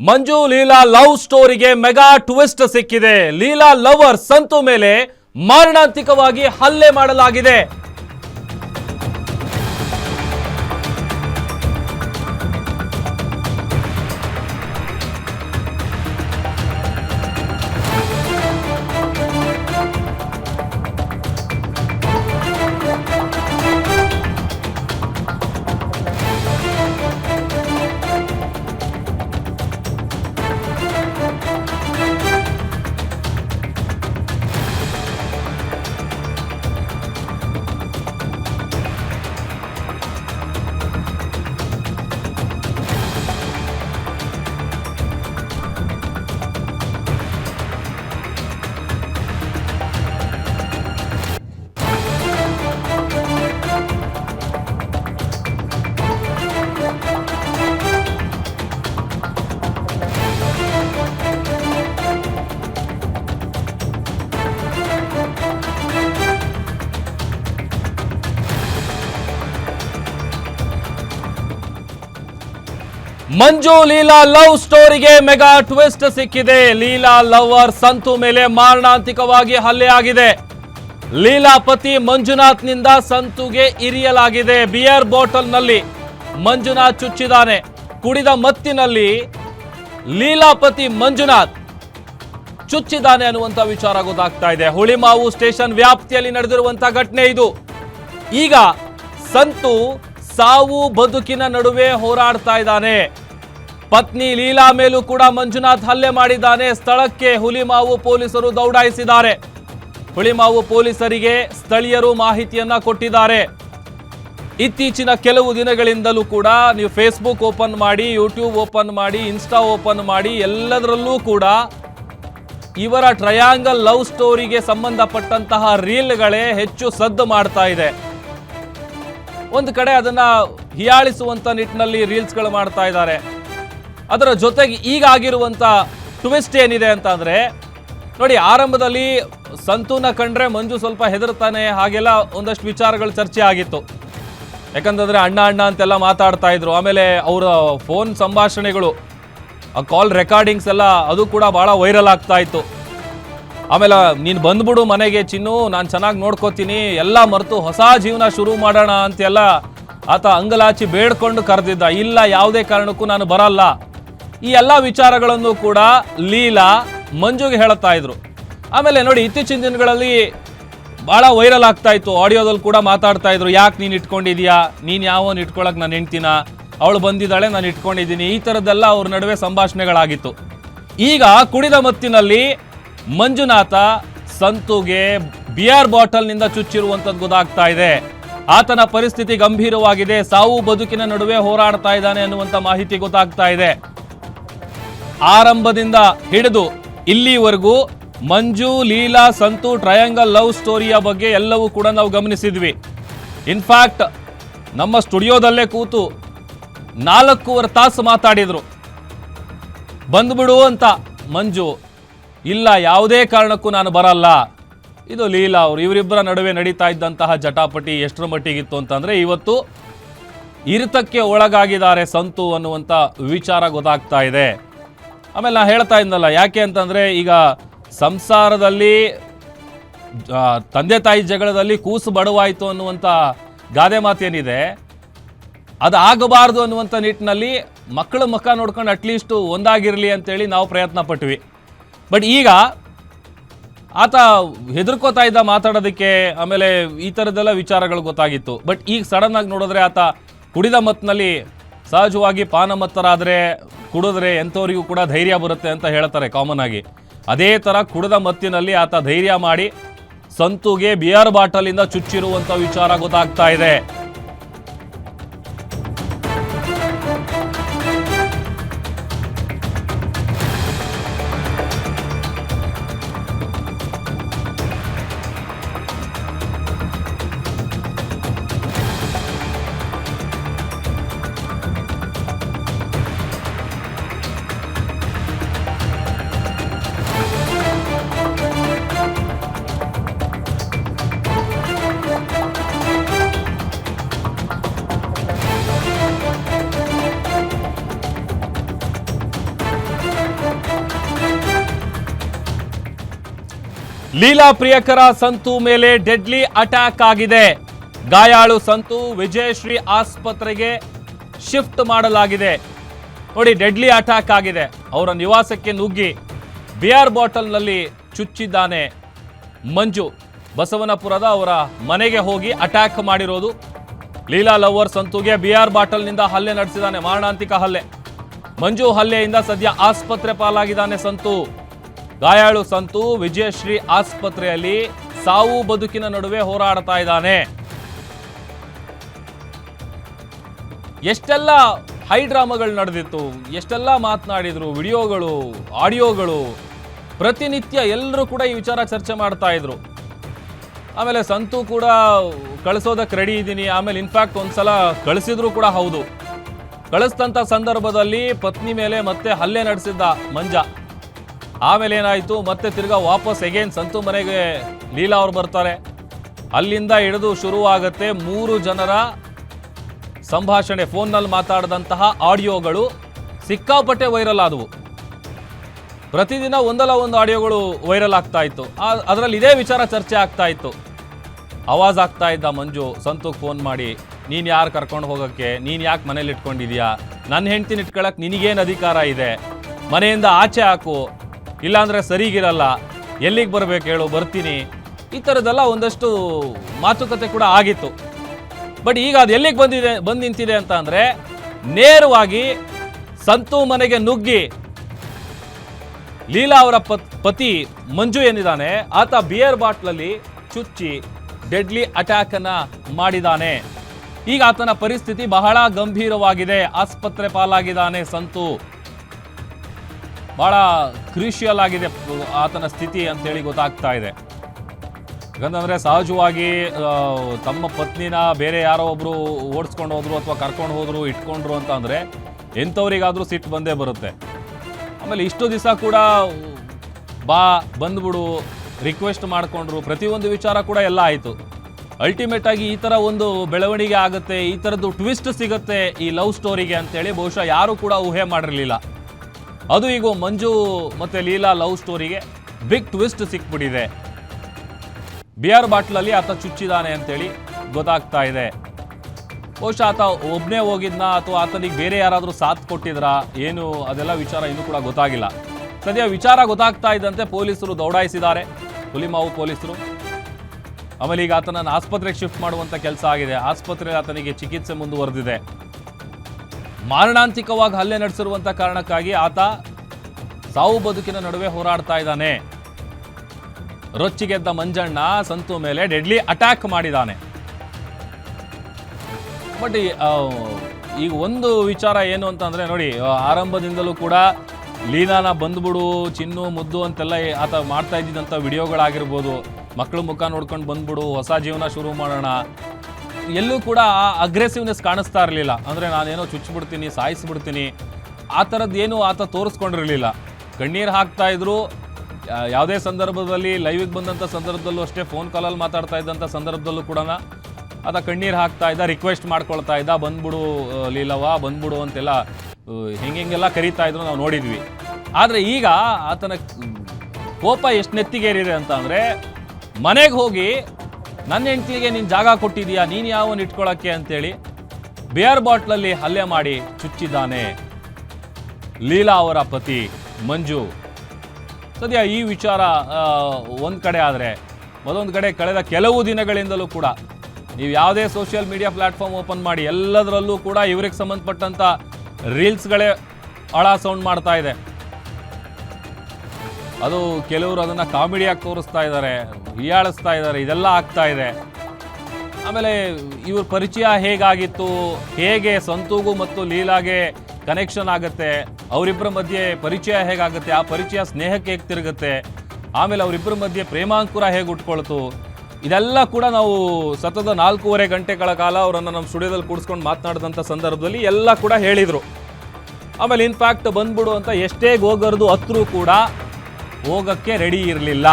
ಮಂಜು Leela love ಸ್ಟೋರಿಗೆ mega twist ಸಿಕ್ಕಿದೆ. Leela lover Santu ಮೇಲೆ ಮಾರಣಾಂತಿಕವಾಗಿ ಹಲ್ಲೆ ಮಾಡಲಾಗಿದೆ. ಮಂಜು ಲೀಲಾ ಲವ್ ಸ್ಟೋರಿಗೆ ಮೆಗಾ ಟ್ವಿಸ್ಟ್ ಸಿಕ್ಕಿದೆ. ಲೀಲಾ ಲವರ್ ಸಂತು ಮೇಲೆ ಮಾರಣಾಂತಿಕವಾಗಿ ಹಲ್ಲೆ ಆಗಿದೆ. ಲೀಲಾ ಪತಿ ಮಂಜುನಾಥ್ನಿಂದ ಸಂತುಗೆ ಇರಿಯಲಾಗಿದೆ ಬಿಯರ್ ಬಾಟಲ್ನಲ್ಲಿ. ಮಂಜುನಾಥ್ ಚುಚ್ಚಿದ್ದಾನೆ. ಕುಡಿದ ಮತ್ತಿನಲ್ಲಿ ಲೀಲಾಪತಿ ಮಂಜುನಾಥ್ ಚುಚ್ಚಿದ್ದಾನೆ ಅನ್ನುವಂತ ವಿಚಾರ ಗೊತ್ತಾಗ್ತಾ ಇದೆ. ಹುಳಿಮಾವು ಸ್ಟೇಷನ್ ವ್ಯಾಪ್ತಿಯಲ್ಲಿ ನಡೆದಿರುವಂತಹ ಘಟನೆ ಇದು. ಈಗ ಸಂತು ಸಾವು ಬದುಕಿನ ನಡುವೆ ಹೋರಾಡ್ತಾ ಇದ್ದಾನೆ. ಪತ್ನಿ ಲೀಲಾ ಮೇಲೂ ಕೂಡ ಮಂಜುನಾಥ್ ಹಲ್ಲೆ ಮಾಡಿದ್ದಾನೆ. ಸ್ಥಳಕ್ಕೆ ಹುಲಿಮಾವು ಪೊಲೀಸರು ದೌಡಾಯಿಸಿದ್ದಾರೆ. ಹುಳಿಮಾವು ಪೊಲೀಸರಿಗೆ ಸ್ಥಳೀಯರು ಮಾಹಿತಿಯನ್ನ ಕೊಟ್ಟಿದ್ದಾರೆ. ಇತ್ತೀಚಿನ ಕೆಲವು ದಿನಗಳಿಂದಲೂ ಕೂಡ ನೀವು ಫೇಸ್ಬುಕ್ ಓಪನ್ ಮಾಡಿ ಯೂಟ್ಯೂಬ್ ಓಪನ್ ಮಾಡಿ ಇನ್ಸ್ಟಾ ಓಪನ್ ಮಾಡಿ, ಎಲ್ಲದರಲ್ಲೂ ಕೂಡ ಇವರ ಟ್ರಯಾಂಗಲ್ ಲವ್ ಸ್ಟೋರಿಗೆ ಸಂಬಂಧಪಟ್ಟಂತಹ ರೀಲ್ಗಳೇ ಹೆಚ್ಚು ಸದ್ದು ಮಾಡ್ತಾ ಇದೆ. ಒಂದು ಕಡೆ ಅದನ್ನ ಹಿಯಾಳಿಸುವಂತ ನಿಟ್ಟಿನಲ್ಲಿ ರೀಲ್ಸ್ಗಳು ಮಾಡ್ತಾ ಇದ್ದಾರೆ. ಅದರ ಜೊತೆಗೆ ಈಗ ಆಗಿರುವಂಥ ಟ್ವಿಸ್ಟ್ ಏನಿದೆ ಅಂತ ಅಂದರೆ, ನೋಡಿ ಆರಂಭದಲ್ಲಿ ಸಂತೂನ ಕಂಡ್ರೆ ಮಂಜು ಸ್ವಲ್ಪ ಹೆದರ್ತಾನೆ, ಹಾಗೆಲ್ಲ ಒಂದಷ್ಟು ವಿಚಾರಗಳು ಚರ್ಚೆ ಆಗಿತ್ತು. ಯಾಕಂತಂದರೆ ಅಣ್ಣ ಅಣ್ಣ ಅಂತೆಲ್ಲ ಮಾತಾಡ್ತಾ ಇದ್ರು. ಆಮೇಲೆ ಅವರ ಫೋನ್ ಸಂಭಾಷಣೆಗಳು, ಆ ಕಾಲ್ ರೆಕಾರ್ಡಿಂಗ್ಸ್ ಎಲ್ಲ ಅದು ಕೂಡ ಭಾಳ ವೈರಲ್ ಆಗ್ತಾ ಇತ್ತು. ಆಮೇಲೆ ನೀನು ಬಂದ್ಬಿಡು ಮನೆಗೆ ಚಿನ್ನು, ನಾನು ಚೆನ್ನಾಗಿ ನೋಡ್ಕೋತೀನಿ, ಎಲ್ಲ ಮರೆತು ಹೊಸ ಜೀವನ ಶುರು ಮಾಡೋಣ ಅಂತೆಲ್ಲ ಆತ ಅಂಗಲಾಚಿ ಬೇಡ್ಕೊಂಡು ಕರೆದಿದ್ದ. ಇಲ್ಲ, ಯಾವುದೇ ಕಾರಣಕ್ಕೂ ನಾನು ಬರಲ್ಲ. ಈ ಎಲ್ಲ ವಿಚಾರಗಳನ್ನು ಕೂಡ ಲೀಲಾ ಮಂಜುಗೆ ಹೇಳುತ್ತಾ ಇದ್ರು. ಆಮೇಲೆ ನೋಡಿ, ಇತ್ತೀಚಿನ ದಿನಗಳಲ್ಲಿ ಬಹಳ ವೈರಲ್ ಆಗ್ತಾ ಇತ್ತು. ಆಡಿಯೋದಲ್ಲಿ ಕೂಡ ಮಾತಾಡ್ತಾ ಇದ್ರು, ಯಾಕೆ ನೀನು ಇಟ್ಕೊಂಡಿದ್ಯಾ? ನೀನು ಯಾವನ್ ಇಟ್ಕೊಳಕ್ ನಾನು ಹೆಂಡ್ತಿನ? ಅವಳು ಬಂದಿದ್ದಾಳೆ, ನಾನು ಇಟ್ಕೊಂಡಿದ್ದೀನಿ. ಈ ಥರದ್ದೆಲ್ಲ ಅವ್ರ ನಡುವೆ ಸಂಭಾಷಣೆಗಳಾಗಿತ್ತು. ಈಗ ಕುಡಿದ ಮತ್ತಿನಲ್ಲಿ ಮಂಜುನಾಥ ಸಂತುಗೆ ಬಿಯರ್ ಬಾಟಲ್ನಿಂದ ಚುಚ್ಚಿರುವಂಥದ್ದು ಗೊತ್ತಾಗ್ತಾ ಇದೆ. ಆತನ ಪರಿಸ್ಥಿತಿ ಗಂಭೀರವಾಗಿದೆ. ಸಾವು ಬದುಕಿನ ನಡುವೆ ಹೋರಾಡ್ತಾ ಇದ್ದಾನೆ ಅನ್ನುವಂಥ ಮಾಹಿತಿ ಗೊತ್ತಾಗ್ತಾ ಇದೆ. ಆರಂಭದಿಂದ ಹಿಡಿದು ಇಲ್ಲಿವರೆಗೂ ಮಂಜು, ಲೀಲಾ, ಸಂತು, ಟ್ರಯಾಂಗಲ್ ಲವ್ ಸ್ಟೋರಿಯ ಬಗ್ಗೆ ಎಲ್ಲವೂ ಕೂಡ ನಾವು ಗಮನಿಸಿದ್ವಿ. ಇನ್ಫ್ಯಾಕ್ಟ್ ನಮ್ಮ ಸ್ಟುಡಿಯೋದಲ್ಲೇ ಕೂತು ನಾಲ್ಕೂವರೆ ತಾಸು ಮಾತಾಡಿದರು. ಬಂದ್ಬಿಡು ಅಂತ ಮಂಜು, ಇಲ್ಲ, ಯಾವುದೇ ಕಾರಣಕ್ಕೂ ನಾನು ಬರಲ್ಲ. ಇದು ಲೀಲಾ ಅವರು, ಇವರಿಬ್ಬರ ನಡುವೆ ನಡೀತಾ ಇದ್ದಂತಹ ಜಟಾಪಟಿ ಎಷ್ಟರ ಮಟ್ಟಿಗಿತ್ತು ಅಂತಂದರೆ ಇವತ್ತು ಇರಿತಕ್ಕೆ ಒಳಗಾಗಿದ್ದಾರೆ ಸಂತು ಅನ್ನುವಂಥ ವಿಚಾರ ಗೊತ್ತಾಗ್ತಾ ಇದೆ. ಆಮೇಲೆ ನಾ ಹೇಳ್ತಾ ಇದ್ನಲ್ಲ, ಯಾಕೆ ಅಂತಂದ್ರೆ ಈಗ ಸಂಸಾರದಲ್ಲಿ ತಂದೆ ತಾಯಿ ಜಗಳದಲ್ಲಿ ಕೂಸು ಬಡವಾಯಿತು ಅನ್ನುವಂಥ ಗಾದೆ ಮಾತೇನಿದೆ. ಅದು ಆಗಬಾರ್ದು ಅನ್ನುವಂಥ ನಿಟ್ಟಿನಲ್ಲಿ ಮಕ್ಕಳ ಮುಖ ನೋಡ್ಕೊಂಡು ಅಟ್ಲೀಸ್ಟ್ ಒಂದಾಗಿರಲಿ ಅಂತೇಳಿ ನಾವು ಪ್ರಯತ್ನ ಪಟ್ವಿ. ಬಟ್ ಈಗ ಆತ ಹೆದರ್ಕೋತಾ ಇದ್ದ ಮಾತಾಡೋದಕ್ಕೆ ಆಮೇಲೆ ಈ ಥರದ್ದೆಲ್ಲ ವಿಚಾರಗಳು ಗೊತ್ತಾಗಿತ್ತು. ಬಟ್ ಈಗ ಸಡನ್ ಆಗಿ ನೋಡಿದ್ರೆ ಆತ ಕುಡಿದ ಮತ್ತಿನಲ್ಲಿ ಸಹಜವಾಗಿ ಪಾನಮತ್ತರಾದರೆ ಕುಡಿದ್ರೆ ಎಂಥವರಿಗೂ ಕೂಡ ಧೈರ್ಯ ಬರುತ್ತೆ ಅಂತ ಹೇಳ್ತಾರೆ ಕಾಮನ್ ಆಗಿ. ಅದೇ ಥರ ಕುಡಿದ ಮತ್ತಿನಲ್ಲಿ ಆತ ಧೈರ್ಯ ಮಾಡಿ ಸಂತುಗೆ ಬಿಯರ್ ಬಾಟಲಿಂದ ಚುಚ್ಚಿರುವಂಥ ವಿಚಾರ ಗೊತ್ತಾಗ್ತಾ ಇದೆ. ಲೀಲಾ ಪ್ರಿಯಕರ ಸಂತು ಮೇಲೆ ಡೆಡ್ಲಿ ಅಟ್ಯಾಕ್ ಆಗಿದೆ. ಗಾಯಾಳು ಸಂತು ವಿಜಯಶ್ರೀ ಆಸ್ಪತ್ರೆಗೆ ಶಿಫ್ಟ್ ಮಾಡಲಾಗಿದೆ. ನೋಡಿ, ಡೆಡ್ಲಿ ಅಟ್ಯಾಕ್ ಆಗಿದೆ. ಅವರ ನಿವಾಸಕ್ಕೆ ನುಗ್ಗಿ ಬಿಯರ್ ಬಾಟಲ್ನಲ್ಲಿ ಚುಚ್ಚಿದ್ದಾನೆ ಮಂಜು. ಬಸವನಪುರದ ಅವರ ಮನೆಗೆ ಹೋಗಿ ಅಟ್ಯಾಕ್ ಮಾಡಿರೋದು. ಲೀಲಾ ಲವರ್ ಸಂತುಗೆ ಬಿಯರ್ ಬಾಟಲ್ನಿಂದ ಹಲ್ಲೆ ನಡೆಸಿದ್ದಾನೆ. ಮಾರಣಾಂತಿಕ ಹಲ್ಲೆ. ಮಂಜು ಹಲ್ಲೆಯಿಂದ ಸದ್ಯ ಆಸ್ಪತ್ರೆ ಪಾಲಾಗಿದ್ದಾನೆ ಸಂತು. ಗಾಯಾಳು ಸಂತು ವಿಜಯಶ್ರೀ ಆಸ್ಪತ್ರೆಯಲ್ಲಿ ಸಾವು ಬದುಕಿನ ನಡುವೆ ಹೋರಾಡ್ತಾ ಇದ್ದಾನೆ. ಎಷ್ಟೆಲ್ಲ ಹೈ ಡ್ರಾಮಾಗಳು ನಡೆದಿತ್ತು, ಎಷ್ಟೆಲ್ಲ ಮಾತನಾಡಿದ್ರು, ವಿಡಿಯೋಗಳು, ಆಡಿಯೋಗಳು, ಪ್ರತಿನಿತ್ಯ ಎಲ್ಲರೂ ಕೂಡ ಈ ವಿಚಾರ ಚರ್ಚೆ ಮಾಡ್ತಾ ಇದ್ರು. ಆಮೇಲೆ ಸಂತು ಕೂಡ ಕಳಿಸೋದಕ್ಕೆ ರೆಡಿ ಇದ್ದೀನಿ, ಆಮೇಲೆ ಇನ್ಫ್ಯಾಕ್ಟ್ ಒಂದ್ಸಲ ಕಳಿಸಿದ್ರು ಕೂಡ ಹೌದು. ಕಳಿಸ್ತಂಥ ಸಂದರ್ಭದಲ್ಲಿ ಪತ್ನಿ ಮೇಲೆ ಮತ್ತೆ ಹಲ್ಲೆ ನಡೆಸಿದ್ದ ಮಂಜ. ಆಮೇಲೆ ಏನಾಯಿತು? ಮತ್ತೆ ತಿರ್ಗಾ ವಾಪಸ್ ಎಗೇನ್ ಸಂತು ಮನೆಗೆ ಲೀಲಾ ಅವರು ಬರ್ತಾರೆ. ಅಲ್ಲಿಂದ ಹಿಡಿದು ಶುರುವಾಗತ್ತೆ ಮೂರು ಜನರ ಸಂಭಾಷಣೆ, ಫೋನ್ನಲ್ಲಿ ಮಾತಾಡಿದಂತಹ ಆಡಿಯೋಗಳು ಸಿಕ್ಕಾಪಟ್ಟೆ ವೈರಲ್ ಆದವು. ಪ್ರತಿದಿನ ಒಂದಲ್ಲ ಒಂದು ಆಡಿಯೋಗಳು ವೈರಲ್ ಆಗ್ತಾ ಇತ್ತು. ಅದರಲ್ಲಿ ಇದೇ ವಿಚಾರ ಚರ್ಚೆ ಆಗ್ತಾ ಇತ್ತು. ಆವಾಜ್ ಆಗ್ತಾ ಇದ್ದ ಮಂಜು, ಸಂತುಗೆ ಫೋನ್ ಮಾಡಿ, ನೀನು ಯಾರು ಕರ್ಕೊಂಡು ಹೋಗೋಕ್ಕೆ? ನೀನು ಯಾಕೆ ಮನೇಲಿ ಇಟ್ಕೊಂಡಿದ್ಯಾ? ನನ್ನ ಹೆಂಡ್ತಿನ ಇಟ್ಕೊಳಕ್ಕೆ ನಿನಗೇನು ಅಧಿಕಾರ ಇದೆ? ಮನೆಯಿಂದ ಆಚೆ ಹಾಕು. ಇಲ್ಲಾಂದ್ರೆ ಸರಿಗಿರಲ್ಲ. ಎಲ್ಲಿಗೆ ಬರಬೇಕು ಹೇಳು, ಬರ್ತೀನಿ. ಈ ಥರದ್ದೆಲ್ಲ ಒಂದಷ್ಟು ಮಾತುಕತೆ ಕೂಡ ಆಗಿತ್ತು. ಬಟ್ ಈಗ ಅದು ಎಲ್ಲಿಗೆ ಬಂದಿದೆ, ಬಂದು ನಿಂತಿದೆ ಅಂತ ಅಂದರೆ, ನೇರವಾಗಿ ಸಂತು ಮನೆಗೆ ನುಗ್ಗಿ ಲೀಲಾ ಅವರ ಪತ್- ಮಂಜು ಏನಿದ್ದಾನೆ, ಆತ ಬಿಯರ್ ಬಾಟ್ಲಲ್ಲಿ ಚುಚ್ಚಿ ಡೆಡ್ಲಿ ಅಟ್ಯಾಕ್ ಅನ್ನ ಮಾಡಿದಾನೆ. ಈಗ ಆತನ ಪರಿಸ್ಥಿತಿ ಬಹಳ ಗಂಭೀರವಾಗಿದೆ. ಆಸ್ಪತ್ರೆ ಪಾಲಾಗಿದ್ದಾನೆ ಸಂತು. ಬಹಳ ಕ್ರೂಷಿಯಲ್ ಆಗಿದೆ ಆತನ ಸ್ಥಿತಿ ಅಂತೇಳಿ ಗೊತ್ತಾಗ್ತಾ ಇದೆ. ಯಾಕಂತಂದರೆ ಸಹಜವಾಗಿ ತಮ್ಮ ಪತ್ನಿನ ಬೇರೆ ಯಾರೋ ಒಬ್ಬರು ಓಡಿಸ್ಕೊಂಡು ಹೋದ್ರು ಅಥವಾ ಕರ್ಕೊಂಡು ಹೋದ್ರು, ಇಟ್ಕೊಂಡ್ರು ಅಂತ ಅಂದ್ರೆ ಎಂಥವ್ರಿಗಾದ್ರೂ ಸಿಟ್ಟು ಬಂದೇ ಬರುತ್ತೆ. ಆಮೇಲೆ ಇಷ್ಟು ದಿವಸ ಕೂಡ ಬಾ, ಬಂದ್ಬಿಡು ರಿಕ್ವೆಸ್ಟ್ ಮಾಡಿಕೊಂಡ್ರು, ಪ್ರತಿಯೊಂದು ವಿಚಾರ ಕೂಡ ಎಲ್ಲ ಆಯಿತು. ಅಲ್ಟಿಮೇಟ್ ಆಗಿ ಈ ಥರ ಒಂದು ಬೆಳವಣಿಗೆ ಆಗುತ್ತೆ, ಈ ಥರದ್ದು ಟ್ವಿಸ್ಟ್ ಸಿಗುತ್ತೆ ಈ ಲವ್ ಸ್ಟೋರಿಗೆ ಅಂತೇಳಿ ಬಹುಶಃ ಯಾರೂ ಕೂಡ ಊಹೆ ಮಾಡಿರಲಿಲ್ಲ. ಅದು ಈಗ ಮಂಜು ಮತ್ತು ಲೀಲಾ ಲವ್ ಸ್ಟೋರಿಗೆ ಬಿಗ್ ಟ್ವಿಸ್ಟ್ ಸಿಕ್ಬಿಟ್ಟಿದೆ. ಬಿಯರ್ ಬಾಟ್ಲಲ್ಲಿ ಆತ ಚುಚ್ಚಿದಾನೆ ಅಂತೇಳಿ ಗೊತ್ತಾಗ್ತಾ ಇದೆ. ಬಹುಶಃ ಆತ ಒಬ್ಬನೇ ಹೋಗಿದ್ನ ಅಥವಾ ಆತನಿಗೆ ಬೇರೆ ಯಾರಾದರೂ ಸಾಥ್ ಕೊಟ್ಟಿದ್ರಾ, ಏನು, ಅದೆಲ್ಲ ವಿಚಾರ ಇನ್ನೂ ಕೂಡ ಗೊತ್ತಾಗಿಲ್ಲ. ಸದ್ಯ ವಿಚಾರ ಗೊತ್ತಾಗ್ತಾ ಇದ್ದಂತೆ ಪೊಲೀಸರು ದೌಡಾಯಿಸಿದ್ದಾರೆ. ಹುಲಿಮಾವು ಪೊಲೀಸರು. ಆಮೇಲೆ ಈಗ ಆತನನ್ನು ಆಸ್ಪತ್ರೆಗೆ ಶಿಫ್ಟ್ ಮಾಡುವಂಥ ಕೆಲಸ ಆಗಿದೆ. ಆಸ್ಪತ್ರೆಯಲ್ಲಿ ಆತನಿಗೆ ಚಿಕಿತ್ಸೆ ಮುಂದುವರೆದಿದೆ. ಮಾರಣಾಂತಿಕವಾಗಿ ಹಲ್ಲೆ ನಡೆಸಿರುವಂಥ ಕಾರಣಕ್ಕಾಗಿ ಆತ ಸಾವು ಬದುಕಿನ ನಡುವೆ ಹೋರಾಡ್ತಾ ಇದ್ದಾನೆ. ರೊಚ್ಚಿಗೆದ್ದ ಮಂಜಣ್ಣ ಸಂತು ಮೇಲೆ ಡೆಡ್ಲಿ ಅಟ್ಯಾಕ್ ಮಾಡಿದ್ದಾನೆ. ಬಟ್ ಈಗ ಒಂದು ವಿಚಾರ ಏನು ಅಂತಂದರೆ ನೋಡಿ ಆರಂಭದಿಂದಲೂ ಕೂಡ ಲೀನಾನ ಬಂದ್ಬಿಡು, ಚಿನ್ನು, ಮುದ್ದು ಅಂತೆಲ್ಲ ಆತ ಮಾಡ್ತಾ ಇದ್ದಿದ್ದಂಥ ವಿಡಿಯೋಗಳಾಗಿರ್ಬೋದು. ಮಕ್ಕಳು ಮುಖ ನೋಡ್ಕೊಂಡು ಬಂದ್ಬಿಡು, ಹೊಸ ಜೀವನ ಶುರು ಮಾಡೋಣ. ಎಲ್ಲೂ ಕೂಡ ಆ ಅಗ್ರೆಸಿವ್ನೆಸ್ ಕಾಣಿಸ್ತಾ ಇರಲಿಲ್ಲ. ಅಂದರೆ ನಾನೇನೋ ಚುಚ್ಚಿಬಿಡ್ತೀನಿ, ಸಾಯಿಸಿಬಿಡ್ತೀನಿ, ಆ ಥರದ್ದೇನು ಆತ ತೋರಿಸ್ಕೊಂಡಿರಲಿಲ್ಲ. ಕಣ್ಣೀರು ಹಾಕ್ತಾ ಇದ್ರು ಯಾವುದೇ ಸಂದರ್ಭದಲ್ಲಿ ಲೈವಿಗೆ ಬಂದಂಥ ಸಂದರ್ಭದಲ್ಲೂ ಅಷ್ಟೇ ಫೋನ್ ಕಾಲಲ್ಲಿ ಮಾತಾಡ್ತಾ ಇದ್ದಂಥ ಸಂದರ್ಭದಲ್ಲೂ ಕೂಡ ಆತ ಕಣ್ಣೀರು ಹಾಕ್ತಾ ಇದ್ದ ರಿಕ್ವೆಸ್ಟ್ ಮಾಡ್ಕೊಳ್ತಾ ಇದ್ದ, ಬಂದ್ಬಿಡು ಲೀಲವ ಬಂದ್ಬಿಡು ಅಂತೆಲ್ಲ ಹಿಂಗೆಲ್ಲ ಕರೀತಾ ಇದ್ರು ನಾವು ನೋಡಿದ್ವಿ. ಆದರೆ ಈಗ ಆತನ ಕೋಪ ಎಷ್ಟು ನೆತ್ತಿಗೇರಿದೆ ಅಂತ ಅಂದರೆ ಮನೆಗೆ ಹೋಗಿ ನನ್ನ ಹೆಂಡತಿಗೆ ನೀನು ಜಾಗ ಕೊಟ್ಟಿದೀಯಾ? ನೀನು ಯಾವನ್ನ ಇಟ್ಕೊಳಕ್ಕೆ ಅಂತೇಳಿ ಬಿಯರ್ ಬಾಟ್ಲಲ್ಲಿ ಹಲ್ಲೆ ಮಾಡಿ ಚುಚ್ಚಿದ್ದಾನೆ ಲೀಲಾ ಅವರ ಪತಿ ಮಂಜು. ಸದ್ಯ ಈ ವಿಚಾರ ಒಂದು ಕಡೆ ಆದರೆ, ಮತ್ತೊಂದು ಕಡೆ ಕಳೆದ ಕೆಲವು ದಿನಗಳಿಂದಲೂ ಕೂಡ ನೀವು ಯಾವುದೇ ಸೋಷಿಯಲ್ ಮೀಡಿಯಾ ಪ್ಲಾಟ್ಫಾರ್ಮ್ ಓಪನ್ ಮಾಡಿ ಎಲ್ಲದರಲ್ಲೂ ಕೂಡ ಇವ್ರಿಗೆ ಸಂಬಂಧಪಟ್ಟಂಥ ರೀಲ್ಸ್ಗಳೇ ಅಳ ಸೌಂಡ್ ಮಾಡ್ತಾ ಇದೆ. ಅದು ಕೆಲವರು ಅದನ್ನು ಕಾಮಿಡಿಯಾಗಿ ತೋರಿಸ್ತಾ ಇದ್ದಾರೆ, ಹೀಯಾಳಿಸ್ತಾ ಇದ್ದಾರೆ, ಇದೆಲ್ಲ ಆಗ್ತಾ ಇದೆ. ಆಮೇಲೆ ಇವ್ರ ಪರಿಚಯ ಹೇಗಾಗಿತ್ತು, ಹೇಗೆ ಸಂತೂಗು ಮತ್ತು ಲೀಲಾಗೆ ಕನೆಕ್ಷನ್ ಆಗುತ್ತೆ ಅವರಿಬ್ಬರ ಮಧ್ಯೆ ಪರಿಚಯ ಹೇಗಾಗುತ್ತೆ, ಆ ಪರಿಚಯ ಸ್ನೇಹಕ್ಕೆ ಹೇಗೆ ತಿರುಗುತ್ತೆ, ಆಮೇಲೆ ಅವರಿಬ್ಬರ ಮಧ್ಯೆ ಪ್ರೇಮಾಂಕುರ ಹೇಗೆ ಉಟ್ಕೊಳ್ತು, ಇದೆಲ್ಲ ಕೂಡ ನಾವು ಸತತ ನಾಲ್ಕೂವರೆ ಗಂಟೆಗಳ ಕಾಲ ಅವರನ್ನು ನಮ್ಮ ಸ್ಟುಡಿಯೋದಲ್ಲಿ ಕೂಡಿಸ್ಕೊಂಡು ಮಾತನಾಡಿದಂಥ ಸಂದರ್ಭದಲ್ಲಿ ಎಲ್ಲ ಕೂಡ ಹೇಳಿದರು. ಆಮೇಲೆ ಇನ್ಫ್ಯಾಕ್ಟ್ ಬಂದ್ಬಿಡು ಅಂತ ಎಷ್ಟೇ ಗೋಗರ್ದು ಹತ್ರೂ ಕೂಡ ಹೋಗಕ್ಕೆ ರೆಡಿ ಇರಲಿಲ್ಲ.